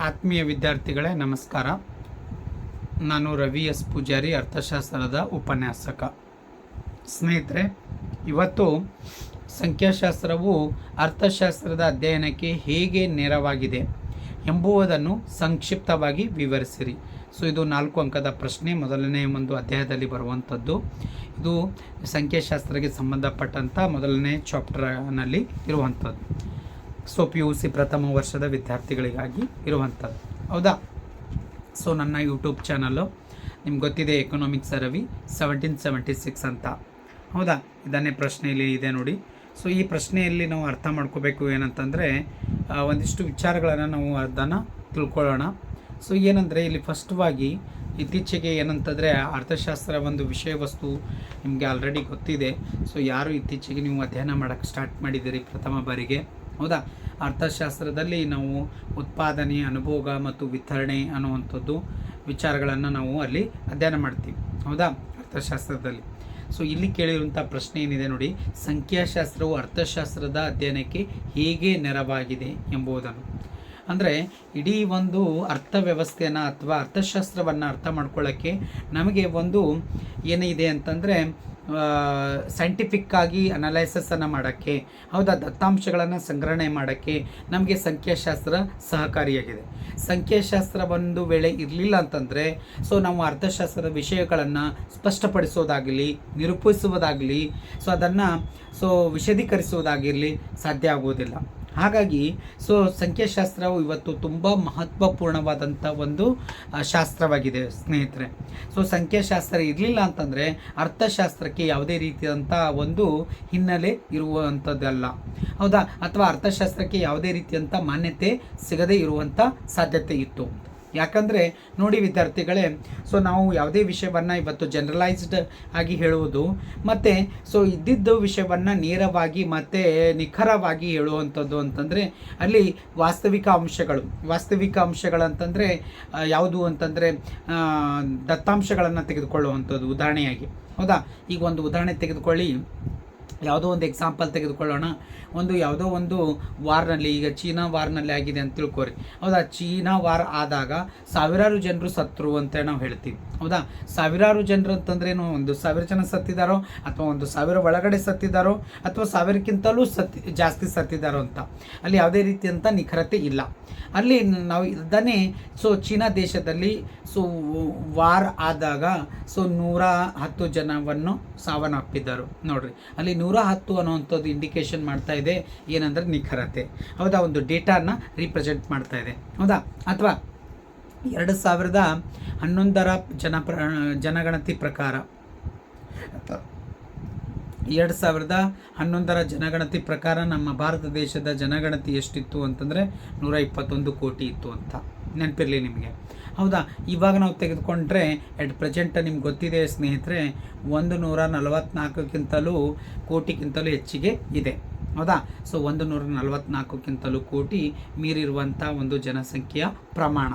ಆತ್ಮೀಯ ವಿದ್ಯಾರ್ಥಿಗಳೇ, ನಮಸ್ಕಾರ. ನಾನು ರವಿ ಎಸ್. ಪೂಜಾರಿ, ಅರ್ಥಶಾಸ್ತ್ರದ ಉಪನ್ಯಾಸಕ. ಸ್ನೇಹಿತರೆ, ಇವತ್ತು ಸಂಖ್ಯಾಶಾಸ್ತ್ರವು ಅರ್ಥಶಾಸ್ತ್ರದ ಅಧ್ಯಯನಕ್ಕೆ ಹೇಗೆ ನೆರವಾಗಿದೆ ಎಂಬುವುದನ್ನು ಸಂಕ್ಷಿಪ್ತವಾಗಿ ವಿವರಿಸಿರಿ. ಸೊ, ಇದು ನಾಲ್ಕು ಅಂಕದ ಪ್ರಶ್ನೆ. ಮೊದಲನೇ ಒಂದು ಅಧ್ಯಾಯದಲ್ಲಿ ಬರುವಂಥದ್ದು. ಇದು ಸಂಖ್ಯಾಶಾಸ್ತ್ರಕ್ಕೆ ಸಂಬಂಧಪಟ್ಟಂಥ ಮೊದಲನೇ ಚಾಪ್ಟರ್ನಲ್ಲಿ ಇರುವಂಥದ್ದು. ಸೊ ಪಿ ಯು ಸಿ ಪ್ರಥಮ ವರ್ಷದ ವಿದ್ಯಾರ್ಥಿಗಳಿಗಾಗಿ ಇರುವಂಥದ್ದು. ಹೌದಾ? ಸೊ ನನ್ನ ಯೂಟ್ಯೂಬ್ ಚಾನಲ್ಲು ನಿಮ್ಗೆ ಗೊತ್ತಿದೆ economics Ravi seventeen seventy six ಅಂತ. ಹೌದಾ? ಇದನ್ನೇ ಪ್ರಶ್ನೆಯಲ್ಲಿ ಇದೆ ನೋಡಿ. ಸೊ ಈ ಪ್ರಶ್ನೆಯಲ್ಲಿ ನಾವು ಅರ್ಥ ಮಾಡ್ಕೋಬೇಕು ಏನಂತಂದರೆ ಒಂದಿಷ್ಟು ವಿಚಾರಗಳನ್ನು ನಾವು ಅದನ್ನು ತಿಳ್ಕೊಳ್ಳೋಣ. ಸೊ ಏನಂದರೆ ಇಲ್ಲಿ ಫಸ್ಟ್ವಾಗಿ ಇತ್ತೀಚೆಗೆ ಏನಂತಂದರೆ ಅರ್ಥಶಾಸ್ತ್ರ ಒಂದು ವಿಷಯ ವಸ್ತು ನಿಮಗೆ ಆಲ್ರೆಡಿ ಗೊತ್ತಿದೆ. ಸೊ ಯಾರು ಇತ್ತೀಚೆಗೆ ನೀವು ಅಧ್ಯಯನ ಮಾಡೋಕ್ಕೆ ಸ್ಟಾರ್ಟ್ ಮಾಡಿದ್ದೀರಿ ಪ್ರಥಮ ಬಾರಿಗೆ? ಹೌದಾ? ಅರ್ಥಶಾಸ್ತ್ರದಲ್ಲಿ ನಾವು ಉತ್ಪಾದನೆ, ಅನುಭೋಗ ಮತ್ತು ವಿತರಣೆ ಅನ್ನುವಂಥದ್ದು ವಿಚಾರಗಳನ್ನು ನಾವು ಅಲ್ಲಿ ಅಧ್ಯಯನ ಮಾಡ್ತೀವಿ. ಹೌದಾ? ಅರ್ಥಶಾಸ್ತ್ರದಲ್ಲಿ. ಸೊ ಇಲ್ಲಿ ಕೇಳಿರುವಂಥ ಪ್ರಶ್ನೆ ಏನಿದೆ ನೋಡಿ, ಸಂಖ್ಯಾಶಾಸ್ತ್ರವು ಅರ್ಥಶಾಸ್ತ್ರದ ಅಧ್ಯಯನಕ್ಕೆ ಹೇಗೆ ನೆರವಾಗಿದೆ ಎಂಬುದನ್ನು ಅಂದರೆ, ಇಡೀ ಒಂದು ಅರ್ಥವ್ಯವಸ್ಥೆಯನ್ನು ಅಥವಾ ಅರ್ಥಶಾಸ್ತ್ರವನ್ನು ಅರ್ಥ ಮಾಡ್ಕೊಳ್ಳೋಕ್ಕೆ ನಮಗೆ ಒಂದು ಏನಿದೆ ಅಂತಂದರೆ ಸೈಂಟಿಫಿಕ್ ಆಗಿ ಅನಲೈಸಸನ್ನು ಮಾಡೋಕ್ಕೆ, ಹೌದಾ, ದತ್ತಾಂಶಗಳನ್ನು ಸಂಗ್ರಹಣೆ ಮಾಡೋಕ್ಕೆ ನಮಗೆ ಸಂಖ್ಯಾಶಾಸ್ತ್ರ ಸಹಕಾರಿಯಾಗಿದೆ. ಸಂಖ್ಯಾಶಾಸ್ತ್ರ ಒಂದು ವೇಳೆ ಇರಲಿಲ್ಲ ಅಂತಂದರೆ, ಸೊ ನಾವು ಅರ್ಥಶಾಸ್ತ್ರದ ವಿಷಯಗಳನ್ನು ಸ್ಪಷ್ಟಪಡಿಸೋದಾಗಲಿ, ನಿರೂಪಿಸುವುದಾಗಲಿ, ಸೊ ಅದನ್ನು, ಸೊ ವಿಶದೀಕರಿಸುವುದಾಗಿರಲಿ ಸಾಧ್ಯ ಆಗುವುದಿಲ್ಲ. ಹಾಗಾಗಿ ಸೊ ಸಂಖ್ಯಾಶಾಸ್ತ್ರವು ಇವತ್ತು ತುಂಬ ಮಹತ್ವಪೂರ್ಣವಾದಂಥ ಒಂದು ಶಾಸ್ತ್ರವಾಗಿದೆ, ಸ್ನೇಹಿತರೆ. ಸೊ ಸಂಖ್ಯಾಶಾಸ್ತ್ರ ಇರಲಿಲ್ಲ ಅಂತಂದರೆ ಅರ್ಥಶಾಸ್ತ್ರಕ್ಕೆ ಯಾವುದೇ ರೀತಿಯಾದಂಥ ಒಂದು ಹಿನ್ನೆಲೆ ಇರುವಂಥದ್ದಲ್ಲ ಹೌದಾ? ಅಥವಾ ಅರ್ಥಶಾಸ್ತ್ರಕ್ಕೆ ಯಾವುದೇ ರೀತಿಯಂಥ ಮಾನ್ಯತೆ ಸಿಗದೇ ಇರುವಂಥ ಸಾಧ್ಯತೆ ಇತ್ತು. ಯಾಕಂದರೆ ನೋಡಿ ವಿದ್ಯಾರ್ಥಿಗಳೇ ಸೊ ನಾವು ಯಾವುದೇ ವಿಷಯವನ್ನು ಇವತ್ತು ಜನರಲೈಸ್ಡ್ ಆಗಿ ಹೇಳುವುದು, ಮತ್ತು ಸೊ ಇದ್ದಿದ್ದು ವಿಷಯವನ್ನು ನೇರವಾಗಿ ಮತ್ತು ನಿಖರವಾಗಿ ಹೇಳುವಂಥದ್ದು ಅಂತಂದರೆ ಅಲ್ಲಿ ವಾಸ್ತವಿಕ ಅಂಶಗಳು. ವಾಸ್ತವಿಕ ಅಂಶಗಳಂತಂದರೆ ಯಾವುದು ಅಂತಂದರೆ ದತ್ತಾಂಶಗಳನ್ನು ತೆಗೆದುಕೊಳ್ಳುವಂಥದ್ದು ಉದಾಹರಣೆಯಾಗಿ. ಹೌದಾ? ಈಗ ಒಂದು ಉದಾಹರಣೆ ತೆಗೆದುಕೊಳ್ಳಿ. ಯಾವುದೋ ಒಂದು ಎಕ್ಸಾಂಪಲ್ ತೆಗೆದುಕೊಳ್ಳೋಣ. ಒಂದು ಯಾವುದೋ ಒಂದು ವಾರ್ನಲ್ಲಿ, ಈಗ ಚೀನಾ ವಾರ್ನಲ್ಲಿ ಆಗಿದೆ ಅಂತ ತಿಳ್ಕೊರಿ. ಹೌದಾ? ಚೀನಾ ವಾರ್ ಆದಾಗ ಸಾವಿರಾರು ಜನರು ಸತ್ರು ಅಂತ ನಾವು ಹೇಳ್ತೀವಿ. ಹೌದಾ? ಸಾವಿರಾರು ಜನರು ಅಂತಂದ್ರೇನು ಒಂದು ಸಾವಿರ ಜನ ಸತ್ತಿದ್ದಾರೋ ಅಥವಾ ಒಂದು ಸಾವಿರ ಒಳಗಡೆ ಸತ್ತಿದ್ದಾರೋ ಅಥವಾ ಸಾವಿರಕ್ಕಿಂತಲೂ ಸತ್ತಿ, ಜಾಸ್ತಿ ಸತ್ತಿದ್ದಾರೋ ಅಂತ. ಅಲ್ಲಿ ಯಾವುದೇ ರೀತಿಯಂಥ ನಿಖರತೆ ಇಲ್ಲ. ಅಲ್ಲಿ ನಾವು ಇದನ್ನೇ, ಸೊ ಚೀನಾ ದೇಶದಲ್ಲಿ, ಸೊ ವಾರ್ ಆದಾಗ, ಸೊ ನೂರ ಹತ್ತು ಜನವನ್ನು ಸಾವನ್ನಪ್ಪಿದ್ದರು. ನೋಡ್ರಿ, ಅಲ್ಲಿ ನೂರ ಹತ್ತು ಅನ್ನುವಂಥದ್ದು ಇಂಡಿಕೇಶನ್ ಮಾಡ್ತಾ ಇದೆ. ಏನಂದ್ರೆ ನಿಖರತೆ. ಹೌದಾ? ಒಂದು ಡೇಟಾನ ರೀಪ್ರೆಸೆಂಟ್ ಮಾಡ್ತಾ ಇದೆ. ಹೌದಾ? ಅಥವಾ ಎರಡು ಸಾವಿರದ ಹನ್ನೊಂದರ ಜನಪ್ರ ಜನಗಣತಿ ಪ್ರಕಾರ. ಎರಡು ಸಾವಿರದ ಹನ್ನೊಂದರ ಜನಗಣತಿ ಪ್ರಕಾರ ನಮ್ಮ ಭಾರತ ದೇಶದ ಜನಗಣತಿ ಎಷ್ಟಿತ್ತು ಅಂತಂದರೆ ನೂರ ಇಪ್ಪತ್ತೊಂದು ಕೋಟಿ ಇತ್ತು ಅಂತ. ನೆನಪಿರಲಿ ನಿಮಗೆ. ಹೌದಾ? ಇವಾಗ ನಾವು ತೆಗೆದುಕೊಂಡ್ರೆ ಎಟ್ ಪ್ರೆಸೆಂಟ್ ನಿಮ್ಗೆ ಗೊತ್ತಿದೆ ಸ್ನೇಹಿತರೆ, ಒಂದು ನೂರ ನಲವತ್ತ್ನಾಲ್ಕಕ್ಕಿಂತಲೂ ಕೋಟಿಗಿಂತಲೂ ಹೆಚ್ಚಿಗೆ ಇದೆ. ಹೌದಾ? ಸೊ ಒಂದು ನೂರ ನಲವತ್ನಾಲ್ಕಕ್ಕಿಂತಲೂ ಕೋಟಿ ಮೀರಿರುವಂಥ ಒಂದು ಜನಸಂಖ್ಯೆಯ ಪ್ರಮಾಣ.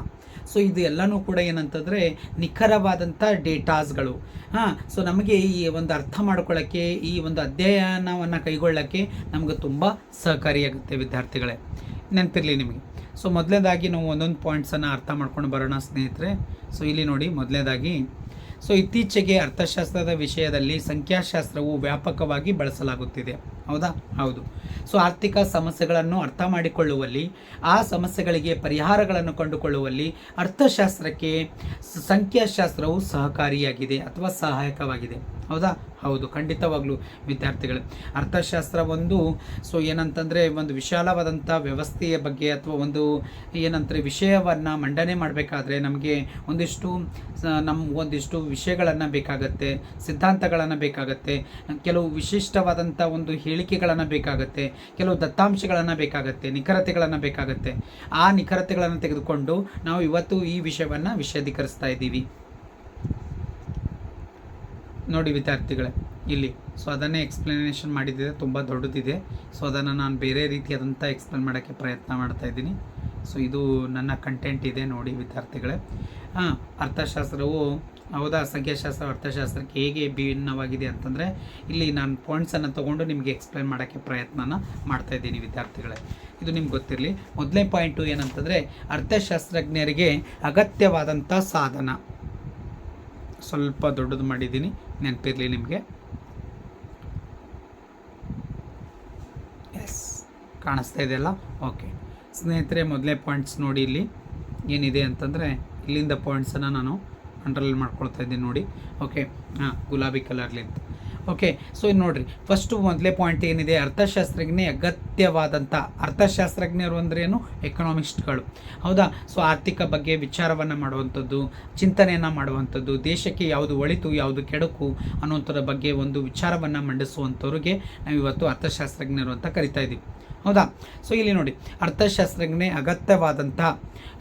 ಸೊ ಇದು ಎಲ್ಲನೂ ಕೂಡ ಏನಂತಂದರೆ ನಿಖರವಾದಂಥ ಡೇಟಾಸ್ಗಳು. ಹಾಂ ಸೊ ನಮಗೆ ಈ ಒಂದು ಅರ್ಥ ಮಾಡ್ಕೊಳ್ಳೋಕ್ಕೆ, ಈ ಒಂದು ಅಧ್ಯಯನವನ್ನು ಕೈಗೊಳ್ಳೋಕ್ಕೆ ನಮಗೆ ತುಂಬ ಸಹಕಾರಿಯಾಗುತ್ತೆ ವಿದ್ಯಾರ್ಥಿಗಳೇ. ನೆನಪಿರಲಿ ನಿಮಗೆ. ಸೊ ಮೊದಲನೇದಾಗಿ ನಾವು ಒಂದೊಂದು ಪಾಯಿಂಟ್ಸನ್ನು ಅರ್ಥ ಮಾಡ್ಕೊಂಡು ಬರೋಣ ಸ್ನೇಹಿತರೆ. ಸೊ ಇಲ್ಲಿ ನೋಡಿ ಮೊದಲನೇದಾಗಿ ಸೊ ಇತ್ತೀಚೆಗೆ ಅರ್ಥಶಾಸ್ತ್ರದ ವಿಷಯದಲ್ಲಿ ಸಂಖ್ಯಾಶಾಸ್ತ್ರವು ವ್ಯಾಪಕವಾಗಿ ಬಳಸಲಾಗುತ್ತಿದೆ. ಹೌದಾ? ಹೌದು. ಸೊ ಆರ್ಥಿಕ ಸಮಸ್ಯೆಗಳನ್ನು ಅರ್ಥ ಮಾಡಿಕೊಳ್ಳುವಲ್ಲಿ, ಆ ಸಮಸ್ಯೆಗಳಿಗೆ ಪರಿಹಾರಗಳನ್ನು ಕಂಡುಕೊಳ್ಳುವಲ್ಲಿ ಅರ್ಥಶಾಸ್ತ್ರಕ್ಕೆ ಸಂಖ್ಯಾಶಾಸ್ತ್ರವು ಸಹಕಾರಿಯಾಗಿದೆ ಅಥವಾ ಸಹಾಯಕವಾಗಿದೆ. ಹೌದಾ? ಹೌದು, ಖಂಡಿತವಾಗ್ಲೂ ವಿದ್ಯಾರ್ಥಿಗಳು. ಅರ್ಥಶಾಸ್ತ್ರ ಒಂದು, ಸೊ ಏನಂತಂದರೆ ಒಂದು ವಿಶಾಲವಾದಂಥ ವ್ಯವಸ್ಥೆಯ ಬಗ್ಗೆ ಅಥವಾ ಒಂದು ಏನಂತಾರೆ ವಿಷಯವನ್ನು ಮಂಡನೆ ಮಾಡಬೇಕಾದ್ರೆ ನಮಗೆ ಒಂದಿಷ್ಟು ನಮ್ಮ ಒಂದಿಷ್ಟು ವಿಷಯಗಳನ್ನು ಬೇಕಾಗತ್ತೆ, ಸಿದ್ಧಾಂತಗಳನ್ನು ಬೇಕಾಗತ್ತೆ, ಕೆಲವು ವಿಶಿಷ್ಟವಾದಂಥ ಒಂದು ಹೇಳಿಕೆಗಳನ್ನು ಬೇಕಾಗತ್ತೆ, ಕೆಲವು ದತ್ತಾಂಶಗಳನ್ನು ಬೇಕಾಗತ್ತೆ, ನಿಖರತೆಗಳನ್ನು ಬೇಕಾಗತ್ತೆ. ಆ ನಿಖರತೆಗಳನ್ನು ತೆಗೆದುಕೊಂಡು ನಾವು ಇವತ್ತು ಈ ವಿಷಯವನ್ನು ವಿಷದೀಕರಿಸ್ತಾ ಇದ್ದೀವಿ. ನೋಡಿ ವಿದ್ಯಾರ್ಥಿಗಳೇ, ಇಲ್ಲಿ. ಸೊ ಅದನ್ನೇ ಎಕ್ಸ್ಪ್ಲನೇಷನ್ ಮಾಡಿದ್ದಿದೆ, ತುಂಬ ದೊಡ್ಡದಿದೆ. ಸೊ ಅದನ್ನು ನಾನು ಬೇರೆ ರೀತಿಯಾದಂಥ ಎಕ್ಸ್ಪ್ಲೇನ್ ಮಾಡೋಕ್ಕೆ ಪ್ರಯತ್ನ ಮಾಡ್ತಾ ಇದ್ದೀನಿ. ಸೊ ಇದು ನನ್ನ ಕಂಟೆಂಟ್ ಇದೆ, ನೋಡಿ ವಿದ್ಯಾರ್ಥಿಗಳೇ. ಹಾಂ, ಅರ್ಥಶಾಸ್ತ್ರವು, ಹೌದಾ? ಸಂಖ್ಯಾಶಾಸ್ತ್ರ, ಅರ್ಥಶಾಸ್ತ್ರಕ್ಕೆ ಹೇಗೆ ಭಿನ್ನವಾಗಿದೆ ಅಂತಂದರೆ, ಇಲ್ಲಿ ನಾನು ಪಾಯಿಂಟ್ಸನ್ನು ತೊಗೊಂಡು ನಿಮಗೆ ಎಕ್ಸ್ಪ್ಲೇನ್ ಮಾಡೋಕ್ಕೆ ಪ್ರಯತ್ನನ ಮಾಡ್ತಾ ಇದ್ದೀನಿ ವಿದ್ಯಾರ್ಥಿಗಳೇ. ಇದು ನಿಮ್ಗೆ ಗೊತ್ತಿರಲಿ. ಮೊದಲನೇ ಪಾಯಿಂಟು ಏನಂತಂದರೆ, ಅರ್ಥಶಾಸ್ತ್ರಜ್ಞರಿಗೆ ಅಗತ್ಯವಾದಂಥ ಸಾಧನ. ಸ್ವಲ್ಪ ದೊಡ್ಡದು ಮಾಡಿದ್ದೀನಿ. ನೆನಪಿರಲಿ ನಿಮಗೆ. ಎಸ್ ಕಾಣಿಸ್ತಾ ಇದೆಯಲ್ಲ ಓಕೆ ಸ್ನೇಹಿತರೆ ಮೊದಲೇ ಪಾಯಿಂಟ್ಸ್ ನೋಡಿ ಇಲ್ಲಿ. ಏನಿದೆ ಅಂತಂದರೆ ಇಲ್ಲಿಂದ ಪಾಯಿಂಟ್ಸನ್ನು ನಾನು ಅಂಡ್ರಲ್ಲಿ ಮಾಡ್ಕೊಳ್ತಾ ಇದ್ದೀನಿ ನೋಡಿ. ಓಕೆ ಹಾಂ ಗುಲಾಬಿ ಕಲರ್ಲಿಂದ ಓಕೆ ಸೊ ಇನ್ನು ನೋಡಿರಿ ಫಸ್ಟು ಮೊದಲೇ ಪಾಯಿಂಟ್ ಏನಿದೆ, ಅರ್ಥಶಾಸ್ತ್ರಜ್ಞೆ ಅಗತ್ಯವಾದಂಥ ಅರ್ಥಶಾಸ್ತ್ರಜ್ಞರು ಅಂದ್ರೇನು ಎಕನಾಮಿಸ್ಟ್ಗಳು ಹೌದಾ? ಸೊ ಆರ್ಥಿಕ ಬಗ್ಗೆ ವಿಚಾರವನ್ನು ಮಾಡುವಂಥದ್ದು, ಚಿಂತನೆಯನ್ನು ಮಾಡುವಂಥದ್ದು, ದೇಶಕ್ಕೆ ಯಾವುದು ಒಳಿತು, ಯಾವುದು ಕೆಡಕು ಅನ್ನೋಂಥದ್ರ ಬಗ್ಗೆ ಒಂದು ವಿಚಾರವನ್ನು ಮಂಡಿಸುವಂಥವ್ರಿಗೆ ನಾವು ಇವತ್ತು ಅರ್ಥಶಾಸ್ತ್ರಜ್ಞರು ಅಂತ ಕರಿತಾ ಇದ್ದೀವಿ ಹೌದಾ? ಸೊ ಇಲ್ಲಿ ನೋಡಿ, ಅರ್ಥಶಾಸ್ತ್ರಜ್ಞೆ ಅಗತ್ಯವಾದಂಥ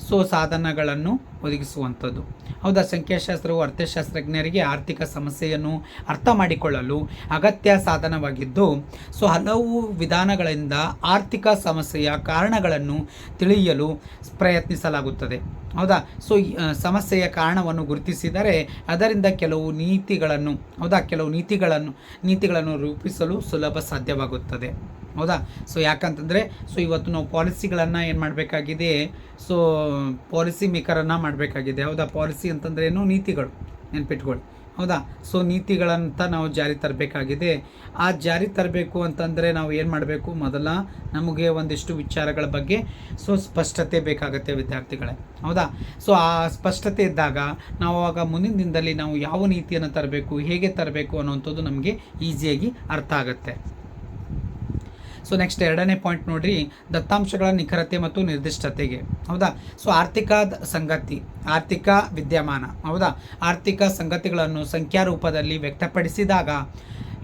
ಸೊ ಸಾಧನಗಳನ್ನು ಒದಗಿಸುವಂಥದ್ದು. ಹೌದಾ? ಸಂಖ್ಯಾಶಾಸ್ತ್ರವು ಅರ್ಥಶಾಸ್ತ್ರಜ್ಞರಿಗೆ ಆರ್ಥಿಕ ಸಮಸ್ಯೆಯನ್ನು ಅರ್ಥ ಮಾಡಿಕೊಳ್ಳಲು ಅಗತ್ಯ ಸಾಧನವಾಗಿದ್ದು, ಸೊ ಹಲವು ವಿಧಾನಗಳಿಂದ ಆರ್ಥಿಕ ಸಮಸ್ಯೆಯ ಕಾರಣಗಳನ್ನು ತಿಳಿಯಲು ಪ್ರಯತ್ನಿಸಲಾಗುತ್ತದೆ. ಹೌದಾ? ಸೊ ಸಮಸ್ಯೆಯ ಕಾರಣವನ್ನು ಗುರುತಿಸಿದರೆ ಅದರಿಂದ ಕೆಲವು ನೀತಿಗಳನ್ನು, ಹೌದಾ? ಕೆಲವು ನೀತಿಗಳನ್ನು ನೀತಿಗಳನ್ನು ರೂಪಿಸಲು ಸುಲಭ ಸಾಧ್ಯವಾಗುತ್ತದೆ. ಹೌದಾ? ಸೊ, ಯಾಕಂತಂದರೆ, ಸೊ ಇವತ್ತು ನಾವು ಪಾಲಿಸಿಗಳನ್ನು ಏನು ಮಾಡಬೇಕಾಗಿದೆ ಸೊ ಪಾಲಿಸಿ ಮೇಕರನ್ನು ಮಾಡಬೇಕಾಗಿದೆ. ಹೌದಾ? ಪಾಲಿಸಿ ಅಂತಂದ್ರೆ ಏನು? ನೀತಿಗಳು ನೆನ್ಪಿಟ್ಕೊಳ್ಳಿ. ಹೌದಾ? ಸೊ ನೀತಿಗಳಂತ ನಾವು ಜಾರಿ ತರಬೇಕಾಗಿದೆ. ಆ ಜಾರಿ ತರಬೇಕು ಅಂತಂದರೆ ನಾವು ಏನು ಮಾಡಬೇಕು? ಮೊದಲ ನಮಗೆ ಒಂದಿಷ್ಟು ವಿಚಾರಗಳ ಬಗ್ಗೆ ಸೊ, ಸ್ಪಷ್ಟತೆ ಬೇಕಾಗುತ್ತೆ ವಿದ್ಯಾರ್ಥಿಗಳೇ. ಹೌದಾ? ಸೊ ಆ ಸ್ಪಷ್ಟತೆ ಇದ್ದಾಗ ನಾವು ಆವಾಗ ಮುಂದಿನ ದಿನದಲ್ಲಿ ನಾವು ಯಾವ ನೀತಿಯನ್ನು ತರಬೇಕು? ಹೇಗೆ ತರಬೇಕು ಅನ್ನೋವಂಥದ್ದು ನಮಗೆ ಈಸಿಯಾಗಿ ಅರ್ಥ ಆಗುತ್ತೆ. ಸೊ ನೆಕ್ಸ್ಟ್ ಎರಡನೇ ಪಾಯಿಂಟ್ ನೋಡ್ರಿ, ದತ್ತಾಂಶಗಳ ನಿಖರತೆ ಮತ್ತು ನಿರ್ದಿಷ್ಟತೆಗೆ. ಹೌದಾ? ಸೊ ಆರ್ಥಿಕ ಸಂಗತಿ, ಆರ್ಥಿಕ ವಿದ್ಯಮಾನ. ಹೌದಾ? ಆರ್ಥಿಕ ಸಂಗತಿಗಳನ್ನು ಸಂಖ್ಯಾ ರೂಪದಲ್ಲಿ ವ್ಯಕ್ತಪಡಿಸಿದಾಗ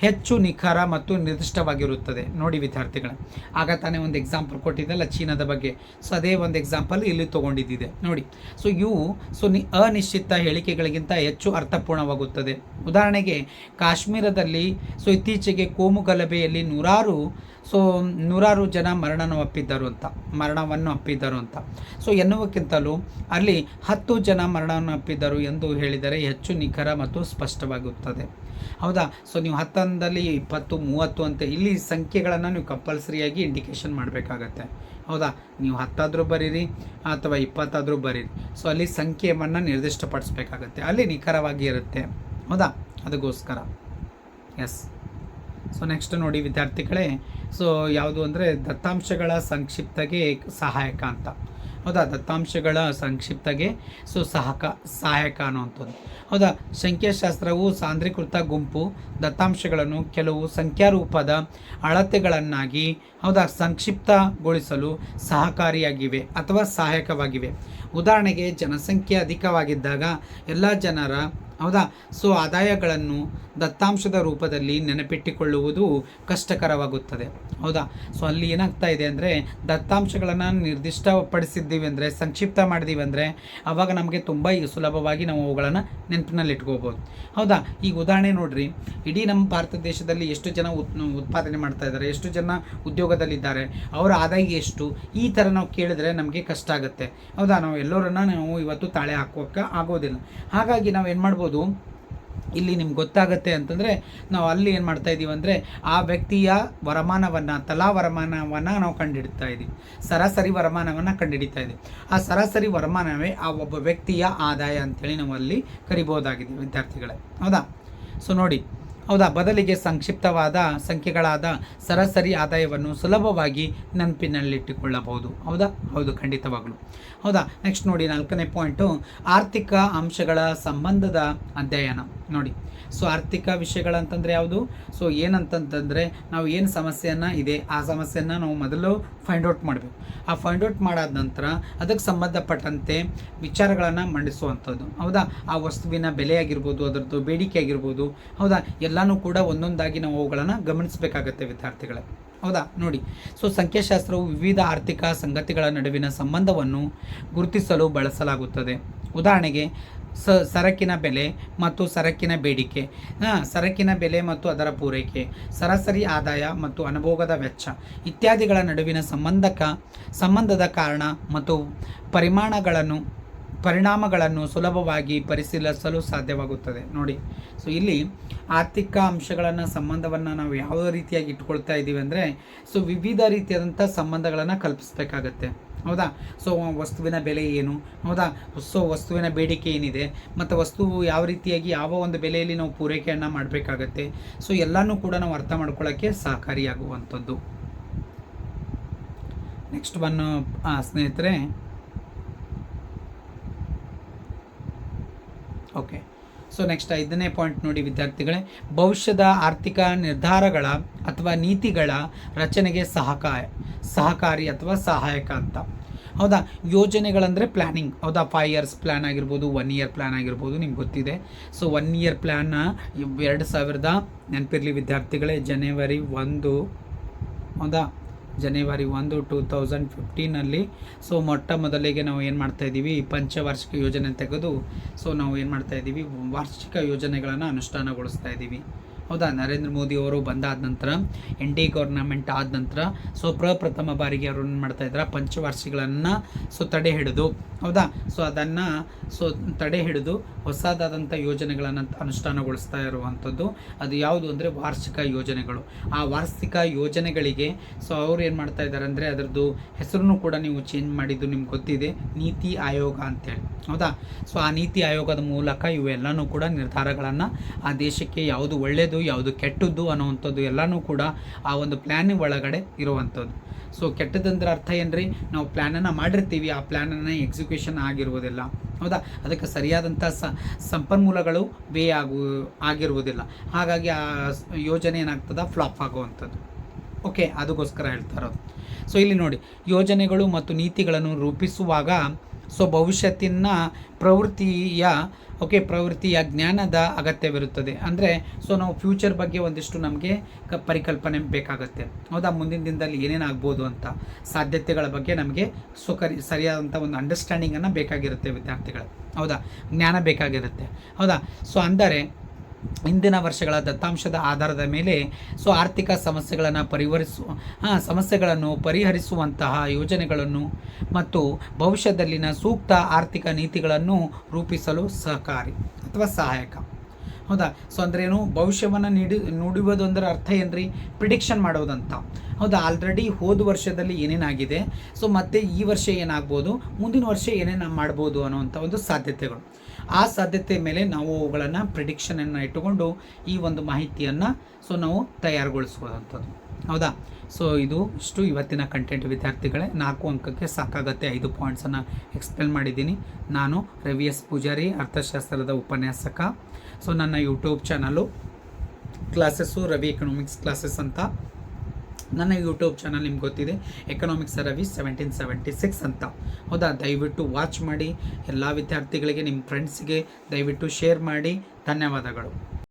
ಹೆಚ್ಚು ನಿಖರ ಮತ್ತು ನಿರ್ದಿಷ್ಟವಾಗಿರುತ್ತದೆ. ನೋಡಿ ವಿದ್ಯಾರ್ಥಿಗಳ, ಆಗ ತಾನೇ ಒಂದು ಎಕ್ಸಾಂಪಲ್ ಕೊಟ್ಟಿದ್ದಲ್ಲ ಚೀನಾದ ಬಗ್ಗೆ. ಸೊ ಅದೇ ಒಂದು ಎಕ್ಸಾಂಪಲ್ ಇಲ್ಲಿ ತೊಗೊಂಡಿದ್ದಿದೆ. ನೋಡಿ ಸೊ ಇವು ಸೊ ನಿ, ಅನಿಶ್ಚಿತ ಹೇಳಿಕೆಗಳಿಗಿಂತ ಹೆಚ್ಚು ಅರ್ಥಪೂರ್ಣವಾಗುತ್ತದೆ. ಉದಾಹರಣೆಗೆ, ಕಾಶ್ಮೀರದಲ್ಲಿ ಸೊ ಇತ್ತೀಚೆಗೆ ಕೋಮು ಗಲಭೆಯಲ್ಲಿ ನೂರಾರು ಸೊ ನೂರಾರು ಜನ ಮರಣವನ್ನು ಅಪ್ಪಿದ್ದರು ಅಂತ, ಮರಣವನ್ನು ಅಪ್ಪಿದ್ದರು ಅಂತ. ಸೊ ಎನ್ನುವಕ್ಕಿಂತಲೂ ಅಲ್ಲಿ ಹತ್ತು ಜನ ಮರಣವನ್ನು ಅಪ್ಪಿದ್ದರು ಎಂದು ಹೇಳಿದರೆ ಹೆಚ್ಚು ನಿಖರ ಮತ್ತು ಸ್ಪಷ್ಟವಾಗುತ್ತದೆ. ಹೌದಾ? ಸೊ ನೀವು ಹತ್ತೊಂದಲ್ಲಿ ಇಪ್ಪತ್ತು, ಮೂವತ್ತು ಅಂತ ಇಲ್ಲಿ ಸಂಖ್ಯೆಗಳನ್ನು ನೀವು ಕಂಪಲ್ಸರಿಯಾಗಿ ಇಂಡಿಕೇಶನ್ ಮಾಡಬೇಕಾಗತ್ತೆ. ಹೌದಾ? ನೀವು ಹತ್ತಾದರೂ ಬರೀರಿ ಅಥವಾ ಇಪ್ಪತ್ತಾದರೂ ಬರೀರಿ. ಸೊ ಅಲ್ಲಿ ಸಂಖ್ಯೆಯನ್ನು ನಿರ್ದಿಷ್ಟಪಡಿಸ್ಬೇಕಾಗತ್ತೆ. ಅಲ್ಲಿ ನಿಖರವಾಗಿ ಇರುತ್ತೆ. ಹೌದಾ? ಅದಕ್ಕೋಸ್ಕರ. ಎಸ್ ಸೊ ನೆಕ್ಸ್ಟ್ ನೋಡಿ ವಿದ್ಯಾರ್ಥಿಗಳೇ ಸೊ ಯಾವುದು ಅಂದರೆ ದತ್ತಾಂಶಗಳ ಸಂಕ್ಷಿಪ್ತಗೆ ಸಹಾಯಕ ಅಂತ. ಹೌದಾ? ದತ್ತಾಂಶಗಳ ಸಂಕ್ಷಿಪ್ತಗೆ ಸೊ ಸಹಕ, ಸಹಾಯಕ ಅನ್ನುವಂಥದ್ದು. ಹೌದಾ? ಸಂಖ್ಯಾಶಾಸ್ತ್ರವು ಸಾಂದ್ರೀಕೃತ ಗುಂಪು, ದತ್ತಾಂಶಗಳನ್ನು ಕೆಲವು ಸಂಖ್ಯಾರೂಪದ ಅಳತೆಗಳನ್ನಾಗಿ, ಹೌದಾ? ಸಂಕ್ಷಿಪ್ತಗೊಳಿಸಲು ಸಹಕಾರಿಯಾಗಿವೆ ಅಥವಾ ಸಹಾಯಕವಾಗಿವೆ. ಉದಾಹರಣೆಗೆ, ಜನಸಂಖ್ಯೆ ಅಧಿಕವಾಗಿದ್ದಾಗ, ಎಲ್ಲ ಜನರ ಹೌದಾ? ಸೊ ಆದಾಯಗಳನ್ನು ದತ್ತಾಂಶದ ರೂಪದಲ್ಲಿ ನೆನಪಿಟ್ಟುಕೊಳ್ಳುವುದು ಕಷ್ಟಕರವಾಗುತ್ತದೆ. ಹೌದಾ? ಸೊ ಅಲ್ಲಿ ಏನಾಗ್ತಾ ಇದೆ ಅಂದರೆ ದತ್ತಾಂಶಗಳನ್ನು ನಿರ್ದಿಷ್ಟಪಡಿಸಿದ್ದೀವಿ ಅಂದರೆ, ಸಂಕ್ಷಿಪ್ತ ಮಾಡಿದ್ದೀವಿ ಅಂದರೆ ಆವಾಗ ನಮಗೆ ತುಂಬ ಸುಲಭವಾಗಿ ನಾವು ಅವುಗಳನ್ನು ನೆನಪಿನಲ್ಲಿ ಇಟ್ಕೋಬೋದು ಹೌದಾ? ಈಗ ಉದಾಹರಣೆ ನೋಡಿರಿ. ಇಡೀ ನಮ್ಮ ಭಾರತ ದೇಶದಲ್ಲಿ ಎಷ್ಟು ಜನ ಉತ್, ಉತ್ಪಾದನೆ ಮಾಡ್ತಾ ಇದ್ದಾರೆ, ಎಷ್ಟು ಜನ ಉದ್ಯೋಗದಲ್ಲಿದ್ದಾರೆ, ಅವರ ಆದಾಯ ಎಷ್ಟು, ಈ ಥರ ನಾವು ಕೇಳಿದ್ರೆ ನಮಗೆ ಕಷ್ಟ ಆಗುತ್ತೆ. ಹೌದಾ? ನಾವು ಎಲ್ಲರನ್ನ ನಾವು ಇವತ್ತು ತಾಳೆ ಹಾಕೋಕ್ಕೆ ಆಗೋದಿಲ್ಲ. ಹಾಗಾಗಿ ನಾವು ಏನು ಮಾಡ್ಬೋದು? ಇಲ್ಲಿ ನಿಮ್ಗೆ ಗೊತ್ತಾಗುತ್ತೆ ಅಂತಂದರೆ ನಾವು ಅಲ್ಲಿ ಏನು ಮಾಡ್ತಾ ಇದ್ದೀವಿ ಅಂದರೆ ಆ ವ್ಯಕ್ತಿಯ ವರಮಾನವನ್ನು, ತಲಾ ವರಮಾನವನ್ನು ನಾವು ಕಂಡುಹಿಡ್ತಾ ಇದ್ದೀವಿ ಸರಾಸರಿ ವರಮಾನವನ್ನು ಕಂಡುಹಿಡಿತಾ ಇದ್ದೀವಿ ಆ ಸರಾಸರಿ ವರಮಾನವೇ ಆ ಒಬ್ಬ ವ್ಯಕ್ತಿಯ ಆದಾಯ ಅಂತೇಳಿ ನಾವು ಅಲ್ಲಿ ಕರಿಬೋದಾಗಿದೆ, ವಿದ್ಯಾರ್ಥಿಗಳೇ. ಹೌದಾ? ಸೊ ನೋಡಿ ಹೌದಾ? ಬದಲಿಗೆ ಸಂಕ್ಷಿಪ್ತವಾದ ಸಂಖ್ಯೆಗಳಾದ ಸರಾಸರಿ ಆದಾಯವನ್ನು ಸುಲಭವಾಗಿ ನೆನಪಿನಲ್ಲಿಟ್ಟುಕೊಳ್ಳಬಹುದು. ಹೌದಾ? ಹೌದು, ಖಂಡಿತವಾಗಲು. ಹೌದಾ? ನೆಕ್ಸ್ಟ್ ನೋಡಿ, ನಾಲ್ಕನೇ ಪಾಯಿಂಟು ಆರ್ಥಿಕ ಅಂಶಗಳ ಸಂಬಂಧದ ಅಧ್ಯಯನ. ನೋಡಿ, ಸೊ ಆರ್ಥಿಕ ವಿಷಯಗಳಂತಂದರೆ ಯಾವುದು? ಸೊ ಏನಂತಂತಂದರೆ ನಾವು ಏನು ಸಮಸ್ಯೆಯನ್ನು ಇದೆ, ಆ ಸಮಸ್ಯೆಯನ್ನು ನಾವು ಮೊದಲು ಫೈಂಡ್ ಔಟ್ ಮಾಡಬೇಕು. ಆ ಫೈಂಡ್ ಔಟ್ ಮಾಡಾದ ನಂತರ ಅದಕ್ಕೆ ಸಂಬಂಧಪಟ್ಟಂತೆ ವಿಚಾರಗಳನ್ನು ಮಂಡಿಸುವಂಥದ್ದು. ಹೌದಾ? ಆ ವಸ್ತುವಿನ ಬೆಲೆ ಆಗಿರ್ಬೋದು ಅದರದ್ದು ಬೇಡಿಕೆ ಆಗಿರ್ಬೋದು ಹೌದಾ ಎಲ್ಲನೂ ಕೂಡ ಒಂದೊಂದಾಗಿ ನಾವು ಅವುಗಳನ್ನು ಗಮನಿಸಬೇಕಾಗತ್ತೆ ವಿದ್ಯಾರ್ಥಿಗಳೇ. ಹೌದಾ? ನೋಡಿ, ಸೊ ಸಂಖ್ಯಾಶಾಸ್ತ್ರವು ವಿವಿಧ ಆರ್ಥಿಕ ಸಂಗತಿಗಳ ನಡುವಿನ ಸಂಬಂಧವನ್ನು ಗುರುತಿಸಲು ಬಳಸಲಾಗುತ್ತದೆ. ಉದಾಹರಣೆಗೆ, ಸ, ಸರಕಿನ ಬೆಲೆ ಮತ್ತು ಸರಕಿನ ಬೇಡಿಕೆ. ಸರಕಿನ ಬೆಲೆ ಮತ್ತು ಅದರ ಪೂರೈಕೆ, ಸರಾಸರಿ ಆದಾಯ ಮತ್ತು ಅನುಭೋಗದ ವೆಚ್ಚ ಇತ್ಯಾದಿಗಳ ನಡುವಿನ ಸಂಬಂಧಕ, ಸಂಬಂಧದ ಕಾರಣ ಮತ್ತು ಪರಿಮಾಣಗಳನ್ನು ಪರಿಣಾಮಗಳನ್ನು ಸುಲಭವಾಗಿ ಪರಿಶೀಲಿಸಲು ಸಾಧ್ಯವಾಗುತ್ತದೆ. ನೋಡಿ ಸೊ ಇಲ್ಲಿ ಆರ್ಥಿಕ ಅಂಶಗಳನ್ನು, ಸಂಬಂಧವನ್ನು ನಾವು ಯಾವ ರೀತಿಯಾಗಿ ಇಟ್ಕೊಳ್ತಾ ಇದ್ದೀವಿ ಅಂದರೆ ಸೊ ವಿವಿಧ ರೀತಿಯಾದಂಥ ಸಂಬಂಧಗಳನ್ನು ಕಲ್ಪಿಸಬೇಕಾಗತ್ತೆ. ಹೌದಾ? ಸೊ ವಸ್ತುವಿನ ಬೆಲೆ ಏನು? ಹೌದಾ? ಸೊ ವಸ್ತುವಿನ ಬೇಡಿಕೆ ಏನಿದೆ? ಮತ್ತು ವಸ್ತು ಯಾವ ರೀತಿಯಾಗಿ ಯಾವ ಒಂದು ಬೆಲೆಯಲ್ಲಿ ನಾವು ಪೂರೈಕೆಯನ್ನು ಮಾಡಬೇಕಾಗತ್ತೆ? ಸೊ ಎಲ್ಲನೂ ಕೂಡ ನಾವು ಅರ್ಥ ಮಾಡ್ಕೊಳ್ಳೋಕ್ಕೆ ಸಹಕಾರಿಯಾಗುವಂಥದ್ದು. ನೆಕ್ಸ್ಟ್ ಒನ್ ಸ್ನೇಹಿತರೆ ಓಕೆ ಸೊ ನೆಕ್ಸ್ಟ್ ಐದನೇ ಪಾಯಿಂಟ್ ನೋಡಿ ವಿದ್ಯಾರ್ಥಿಗಳೇ, ಭವಿಷ್ಯದ ಆರ್ಥಿಕ ನಿರ್ಧಾರಗಳ ಅಥವಾ ನೀತಿಗಳ ರಚನೆಗೆ ಸಹಕಾರ ಸಹಕಾರಿ ಅಥವಾ ಸಹಾಯಕ ಅಂತ. ಹೌದಾ? ಯೋಜನೆಗಳಂದರೆ ಪ್ಲ್ಯಾನಿಂಗ್ ಹೌದಾ? ಫೈವ್ ಇಯರ್ಸ್ ಪ್ಲ್ಯಾನ್ ಆಗಿರ್ಬೋದು ಒನ್ ಇಯರ್ ಪ್ಲ್ಯಾನ್ ಆಗಿರ್ಬೋದು, ನಿಮ್ಗೆ ಗೊತ್ತಿದೆ. ಸೊ ಒನ್ ಇಯರ್ ಪ್ಲ್ಯಾನ್ನ ಎರಡು ಸಾವಿರದ ನೆನಪಿರಲಿ ವಿದ್ಯಾರ್ಥಿಗಳೇ ಜನವರಿ ಒಂದು, ಹೌದಾ? ಜನವರಿ ಒಂದು, ಟೂ ತೌಸಂಡ್ ಫಿಫ್ಟೀನಲ್ಲಿ. ಸೊ, ಮೊಟ್ಟ ಮೊದಲಿಗೆ ನಾವು ಏನು ಮಾಡ್ತಾ ಇದ್ದೀವಿ? ಪಂಚವಾರ್ಷಿಕ ಯೋಜನೆ ತೆಗೆದು, ಸೊ, ನಾವು ಏನು ಮಾಡ್ತಾ ಇದ್ದೀವಿ? ವಾರ್ಷಿಕ ಯೋಜನೆಗಳನ್ನು ಅನುಷ್ಠಾನಗೊಳಿಸ್ತಾ ಇದ್ದೀವಿ. ಹೌದಾ? ನರೇಂದ್ರ ಮೋದಿ ಅವರು ಬಂದಾದ ನಂತರ, ಎನ್ ಡಿ ಗೌರ್ನಮೆಂಟ್ ಆದ ನಂತರ, ಸೊ ಪ್ರಪ್ರಥಮ ಬಾರಿಗೆ ಅವರು ಏನು ಮಾಡ್ತಾ ಇದ್ದಾರೆ ಪಂಚವಾರ್ಷಿಗಳನ್ನು ಸೊ ತಡೆ ಹಿಡಿದು, ಹೌದಾ? ಸೊ ಅದನ್ನು ಸೊ ತಡೆ ಹಿಡಿದು ಹೊಸದಾದಂಥ ಯೋಜನೆಗಳನ್ನು ಅನುಷ್ಠಾನಗೊಳಿಸ್ತಾ ಇರುವಂಥದ್ದು. ಅದು ಯಾವುದು ಅಂದರೆ ವಾರ್ಷಿಕ ಯೋಜನೆಗಳು. ಆ ವಾರ್ಷಿಕ ಯೋಜನೆಗಳಿಗೆ ಸೊ ಅವ್ರು ಏನು ಮಾಡ್ತಾ ಇದ್ದಾರೆ ಅಂದರೆ ಅದರದ್ದು ಹೆಸರನ್ನು ಕೂಡ ನೀವು ಚೇಂಜ್ ಮಾಡಿದ್ದು ನಿಮ್ಗೆ ಗೊತ್ತಿದೆ. ನೀತಿ ಆಯೋಗ ಅಂತೇಳಿ. ಹೌದಾ? ಸೊ ಆ ನೀತಿ ಆಯೋಗದ ಮೂಲಕ ಇವೆಲ್ಲನೂ ಕೂಡ ನಿರ್ಧಾರಗಳನ್ನು ಆ ದೇಶಕ್ಕೆ ಯಾವುದು ಒಳ್ಳೆಯದು ಯಾವುದು ಕೆಟ್ಟದ್ದು ಅನ್ನೋವಂಥದ್ದು ಎಲ್ಲನೂ ಕೂಡ ಆ ಒಂದು ಪ್ಲ್ಯಾನ್ ಒಳಗಡೆ ಇರುವಂಥದ್ದು. ಸೊ ಕೆಟ್ಟದಂದ್ರೆ ಅರ್ಥ ಏನ್ರಿ? ನಾವು ಪ್ಲ್ಯಾನನ್ನು ಮಾಡಿರ್ತೀವಿ, ಆ ಪ್ಲ್ಯಾನನ್ನು ಎಕ್ಸಿಕ್ಯೂಷನ್ ಆಗಿರುವುದಿಲ್ಲ. ಹೌದಾ? ಅದಕ್ಕೆ ಸರಿಯಾದಂಥ ಸಂಪನ್ಮೂಲಗಳು ವೇ ಆಗು, ಆಗಿರುವುದಿಲ್ಲ. ಹಾಗಾಗಿ ಆ ಯೋಜನೆ ಏನಾಗ್ತದ? ಫ್ಲಾಪ್ ಆಗುವಂಥದ್ದು. ಓಕೆ ಅದಕ್ಕೋಸ್ಕರ ಹೇಳ್ತಾರೋದು ಸೊ ಇಲ್ಲಿ ನೋಡಿ. ಯೋಜನೆಗಳು ಮತ್ತು ನೀತಿಗಳನ್ನು ರೂಪಿಸುವಾಗ ಸೊ ಭವಿಷ್ಯತ್ತಿನ ಪ್ರವೃತ್ತಿಯ ಓಕೆ ಪ್ರವೃತ್ತಿಯ ಜ್ಞಾನದ ಅಗತ್ಯವಿರುತ್ತದೆ. ಅಂದರೆ ಸೊ ನಾವು ಫ್ಯೂಚರ್ ಬಗ್ಗೆ ಒಂದಿಷ್ಟು ನಮಗೆ ಕ, ಪರಿಕಲ್ಪನೆ ಬೇಕಾಗುತ್ತೆ. ಹೌದಾ? ಮುಂದಿನ ದಿನದಲ್ಲಿ ಏನೇನಾಗ್ಬೋದು ಅಂತ ಸಾಧ್ಯತೆಗಳ ಬಗ್ಗೆ ನಮಗೆ ಸೊ ಕರಿ ಸರಿಯಾದಂಥ ಒಂದು ಅಂಡರ್ಸ್ಟ್ಯಾಂಡಿಂಗನ್ನು ಬೇಕಾಗಿರುತ್ತೆ ವಿದ್ಯಾರ್ಥಿಗಳು. ಹೌದಾ? ಜ್ಞಾನ ಬೇಕಾಗಿರುತ್ತೆ. ಹೌದಾ? ಸೊ ಅಂದರೆ ಹಿಂದಿನ ವರ್ಷಗಳ ದತ್ತಾಂಶದ ಆಧಾರದ ಮೇಲೆ ಸೊ ಆರ್ಥಿಕ ಸಮಸ್ಯೆಗಳನ್ನು ಪರಿಹರಿಸು ಹಾಂ, ಸಮಸ್ಯೆಗಳನ್ನು ಪರಿಹರಿಸುವಂತಹ ಯೋಜನೆಗಳನ್ನು ಮತ್ತು ಭವಿಷ್ಯದಲ್ಲಿನ ಸೂಕ್ತ ಆರ್ಥಿಕ ನೀತಿಗಳನ್ನು ರೂಪಿಸಲು ಸಹಕಾರಿ ಅಥವಾ ಸಹಾಯಕ. ಹೌದಾ? ಸೊ ಅಂದ್ರೇನು ಭವಿಷ್ಯವನ್ನು ನೀಡಿ ನುಡಿಯೋದು ಅಂದ್ರೆ ಅರ್ಥ ಏನ್ರಿ? ಪ್ರಿಡಿಕ್ಷನ್ ಮಾಡೋದಂತ. ಹೌದಾ? ಆಲ್ರೆಡಿ ಹೋದ ವರ್ಷದಲ್ಲಿ ಏನೇನಾಗಿದೆ? ಸೊ ಮತ್ತೆ ಈ ವರ್ಷ ಏನಾಗ್ಬೋದು? ಮುಂದಿನ ವರ್ಷ ಏನೇನು ಮಾಡ್ಬೋದು ಅನ್ನೋವಂಥ ಒಂದು ಸಾಧ್ಯತೆಗಳು. ಆ ಸಾಧ್ಯತೆ ಮೇಲೆ ನಾವು ಅವುಗಳನ್ನು ಪ್ರಿಡಿಕ್ಷನನ್ನು ಇಟ್ಟುಕೊಂಡು ಈ ಒಂದು ಮಾಹಿತಿಯನ್ನು ಸೊ ನಾವು ತಯಾರುಗೊಳಿಸುವಂಥದ್ದು ಹೌದಾ? ಸೊ ಇದು ಇಷ್ಟು ಇವತ್ತಿನ ಕಂಟೆಂಟ್ ವಿದ್ಯಾರ್ಥಿಗಳೇ. ನಾಲ್ಕು ಅಂಕಕ್ಕೆ ಸಾಕಾಗತ್ತೆ ಐದು ಪಾಯಿಂಟ್ಸನ್ನು ಎಕ್ಸ್ಪ್ಲೇನ್ ಮಾಡಿದ್ದೀನಿ. ನಾನು ರವಿ ಎಸ್ ಪೂಜಾರಿ, ಅರ್ಥಶಾಸ್ತ್ರದ ಉಪನ್ಯಾಸಕ. ಸೊ ನನ್ನ YouTube channel classes Ravi economics classes ಅಂತ. ನನ್ನ ಯೂಟ್ಯೂಬ್ ಚಾನಲ್ ನಿಮ್ಗೆ ಗೊತ್ತಿದೆ economics service seventeen seventy six ಅಂತ. ಹೌದಾ? ದಯವಿಟ್ಟು ವಾಚ್ ಮಾಡಿ. ಎಲ್ಲ ವಿದ್ಯಾರ್ಥಿಗಳಿಗೆ ನಿಮ್ಮ ಫ್ರೆಂಡ್ಸ್ಗೆ ದಯವಿಟ್ಟು ಶೇರ್ ಮಾಡಿ. ಧನ್ಯವಾದಗಳು.